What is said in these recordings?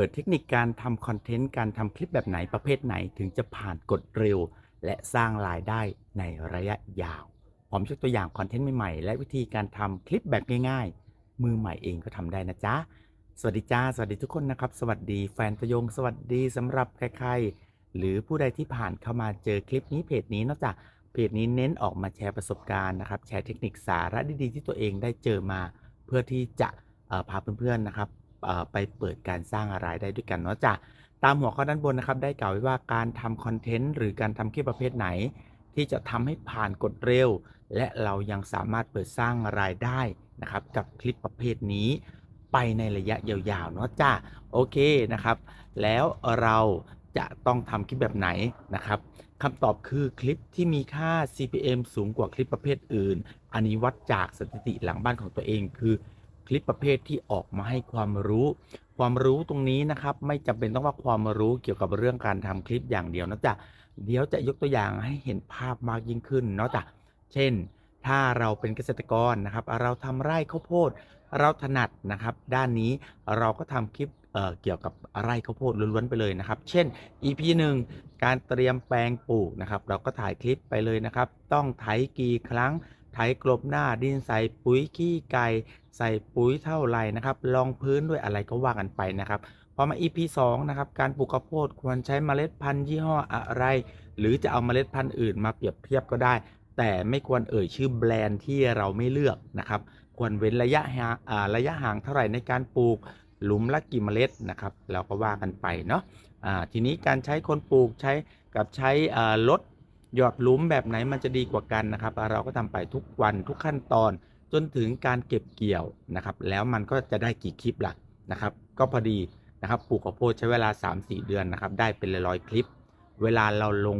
ปิดเทคนิคการทำคอนเทนต์การทำคลิปแบบไหนประเภทไหนถึงจะผ่านกฎเร็ว และสร้างรายได้ในระยะยาวพร้อมยกตัวอย่างคอนเทนต์ใหม่ๆ และวิธีการทำคลิปแบบง่ายๆ มือใหม่เองก็ทำได้นะจ๊ะ สวัสดีจ้า สวัสดีทุกคนนะครับ สวัสดีแฟนตะยง สวัสดีสำหรับใครๆ หรือผู้ใดที่ผ่านเข้ามาเจอคลิปนี้เพจนี้นอกจากเพจนี้เน้นออกมาแชร์ประสบการณ์นะครับ แชร์เทคนิคสาระดีๆที่ตัวเองได้เจอมา เพื่อที่จะพาเพื่อนๆนะครับ ไปเปิดการสร้างรายได้ด้วยกันเนาะจ้ะตามหัวข้อด้านบนนะครับ ได้กล่าวไว้ว่าการทำคอนเทนต์หรือการทำคลิปประเภทไหน ที่จะทำให้ผ่านกฎเร็ว และเรายังสามารถเปิดสร้างรายได้นะครับ กับคลิปประเภทนี้ ไปในระยะยาวๆเนาะจ้าโอเคนะครับ แล้วเราจะต้องทำคลิปแบบไหนนะครับคำตอบคือคลิปที่มีค่า CPM สูงกว่าคลิปประเภทอื่น อันนี้วัดจากสถิติหลังบ้านของตัวเองคือ คลิปประเภทที่ออกมาให้ความรู้ ความรู้ตรงนี้นะครับ ไม่จำเป็นต้องว่าความรู้เกี่ยวกับเรื่องการทำคลิปอย่างเดียวนะจ๊ะเดี๋ยวจะยกตัวอย่างให้เห็นภาพมากยิ่งขึ้นเนาะจ้ะเช่น ถ้าเราเป็นเกษตรกรนะครับ เราทำไร่ข้าวโพด เราถนัดนะครับ ด้านนี้เราก็ทำคลิปเเกี่ยวกับไร่ข้าวโพดล้วนๆไปเลยนะครับ เช่น EP 1 การเตรียมแปลงปลูกนะครับ เราก็ถ่ายคลิปไปเลยนะครับ ต้องไถกี่ครั้ง ไถกลบหน้าดินใส่ปุ๋ยขี้ไก่ใส่ปุ๋ยเท่าไหร่นะครับรองพื้นด้วยอะไรก็ว่ากันไปนะครับพอมา EP 2นะครับการปลูกข้าวโพดควรใช้เมล็ดพันธุ์ยี่ห้ออะไร หรือจะเอาเมล็ดพันธุ์อื่นมาเปรียบเทียบก็ได้ แต่ไม่ควรเอ่ยชื่อแบรนด์ที่เราไม่เลือกนะครับควรเว้นระยะห่างระยะห่างเท่าไหร่ในการปลูกหลุมละกี่เมล็ดนะครับเราก็ว่ากันไปเนาะอ่าทีนี้การใช้คนปลูกใช้กับใช้อ่าลด หยอดหลุมแบบไหนมันจะดีกว่ากันนะครับ เราก็ทำไปทุกวันทุกขั้นตอนจนถึงการเก็บเกี่ยวนะครับ แล้วมันก็จะได้กี่คลิปหล่ะนะครับ ก็พอดีนะครับปลูกข้าวโพดใช้เวลา 3-4 เดือนนะครับ ได้เป็นร้อยคลิป เวลาเราลง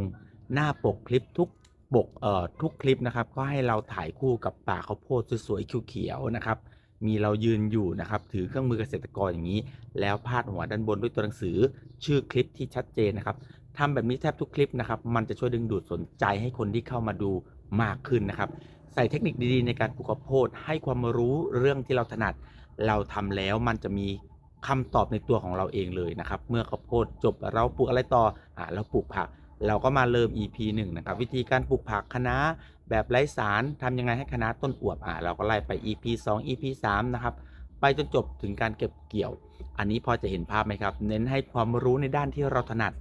หน้าปกคลิปทุกปกเอ่อทุกคลิปนะครับ ก็ให้เราถ่ายคู่กับป่าข้าวโพดสวยๆเขียวๆนะครับ มีเรายืนอยู่นะครับ ถือเครื่องมือเกษตรกรอย่างนี้ แล้วพาดหัวด้านบนด้วยตัวหนังสือชื่อคลิปที่ชัดเจนนะครับ ทำแบบนี้แทบทุกคลิปนะครับ มันจะช่วยดึงดูดสนใจให้คนที่เข้ามาดูมากขึ้นนะครับ ใส่เทคนิคดีๆ ในการปลูกข้าวโพดให้ความรู้เรื่องที่เราถนัด เราทำแล้วมันจะมีคำตอบในตัวของเราเองเลยนะครับ เมื่อข้าวโพดจบเราปลูกอะไรต่ออ่าเราปลูกผัก เราก็มาเริ่ม EP 1นะครับ วิธีการปลูกผักคะน้าแบบไร้สารทำยังไงให้คะน้าต้นอวบอ่าเราก็ไล่ไป EP 2 EP 3นะครับไปจนจบถึงการเก็บเกี่ยว อันนี้พอจะเห็นภาพไหมครับ เน้นให้ความรู้ในด้านที่เราถนัด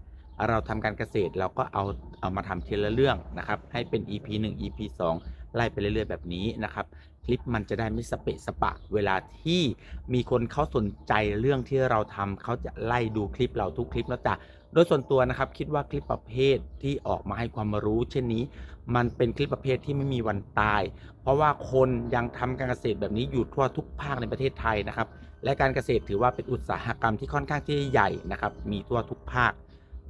เราทำการเกษตรเราก็เอาเอามาทำทีละเรื่องนะครับให้เป็น EP 1 EP 2 ไล่ไปเรื่อยๆแบบนี้นะครับ คลิปมันจะได้ไม่สเปะสปะ เวลาที่มีคนเขาสนใจเรื่องที่เราทำเขาจะไล่ดูคลิปเราทุกคลิปแล้วจ้ะโดยส่วนตัวนะครับคิดว่าคลิปประเภทที่ออกมาให้ความรู้ เช่นนี้ มันเป็นคลิปประเภทที่ไม่มีวันตาย เพราะว่าคนยังทำการเกษตรแบบนี้อยู่ทั่วทุกภาคในประเทศไทยนะครับ และการเกษตรถือว่าเป็นอุตสาหกรรมที่ค่อนข้างที่ใหญ่นะครับมีทั่วทุกภาค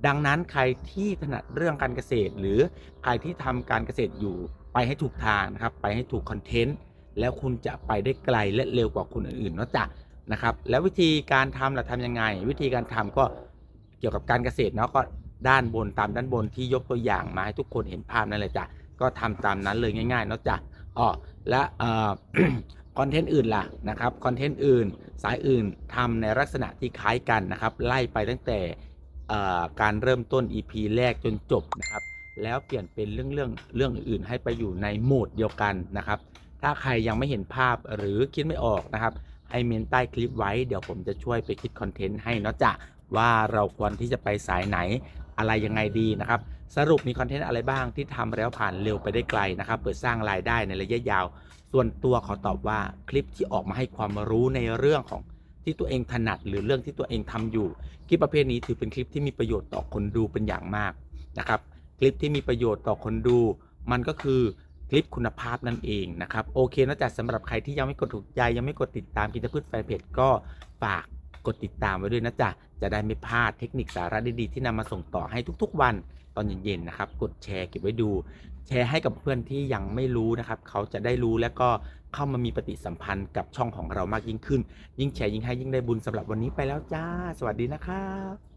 ดังนั้นใครที่ถนัดเรื่องการเกษตร หรือใครที่ทำการเกษตรอยู่ไปให้ถูกทางนะครับ ไปให้ถูกคอนเทนต์แล้วคุณจะไปได้ไกลและเร็วกว่าคนอื่นๆนาะจ้ะนะครับ แล้ววิธีการทำล่ะทำยังไง วิธีการทำก็เกี่ยวกับการเกษตรเนาะก็ด้านบนตามด้านบนที่ยกตัวอย่างมาให้ทุกคนเห็นภาพนั่นเลยจ้ะก็ทำตามนั้นเลยง่ายๆนาะจ้ะอ๋อและคอนเทนต์อื่นล่ะนะครับคอนเทนต์อื่นสายอื่นทำในลักษณะที่คล้ายกันนะครับ ไล่ไปตั้งแต่ การเริ่มต้น EP แรกจนจบนะครับ แล้วเปลี่ยนเป็นเรื่องเรื่องเรื่องอื่นให้ไปอยู่ในโหมดเดียวกันนะครับ ถ้าใครยังไม่เห็นภาพหรือคิดไม่ออกนะครับ ให้เมนใต้คลิปไว้เดี๋ยวผมจะช่วยไปคิดคอนเทนต์ให้เนาะจ้ะว่าเราควรที่จะไปสายไหนอะไรยังไงดีนะครับ สรุปมีคอนเทนต์อะไรบ้างที่ทำแล้วผ่านเร็วไปได้ไกลนะครับ เปิดสร้างรายได้ในระยะยาว ส่วนตัวขอตอบว่าคลิปที่ออกมาให้ความรู้ในเรื่องของ ที่ตัวเองถนัดหรือเรื่องที่ตัวเองทำอยู่ คลิปประเภทนี้ถือเป็นคลิปที่มีประโยชน์ต่อคนดูเป็นอย่างมากนะครับ คลิปที่มีประโยชน์ต่อคนดู มันก็คือคลิปคุณภาพนั่นเองนะครับโอเคนะจ๊ะสำหรับใครที่ยังไม่กดถูกใจยังไม่กดติดตามกินพืชแฟนเพจก็ฝาก กดติดตามไว้ด้วยนะจ๊ะ จะได้ไม่พลาดเทคนิคสาระดีๆที่นำมาส่งต่อให้ทุกๆวันตอนเย็นๆนะครับ กดแชร์เก็บไว้ดู แชร์ให้กับเพื่อนที่ยังไม่รู้นะครับ เขาจะได้รู้แล้วก็เข้ามามีปฏิสัมพันธ์กับช่องของเรามากยิ่งขึ้น ยิ่งแชร์ยิ่งให้ยิ่งได้บุญสำหรับวันนี้ไปแล้วจ้า สวัสดีนะครับ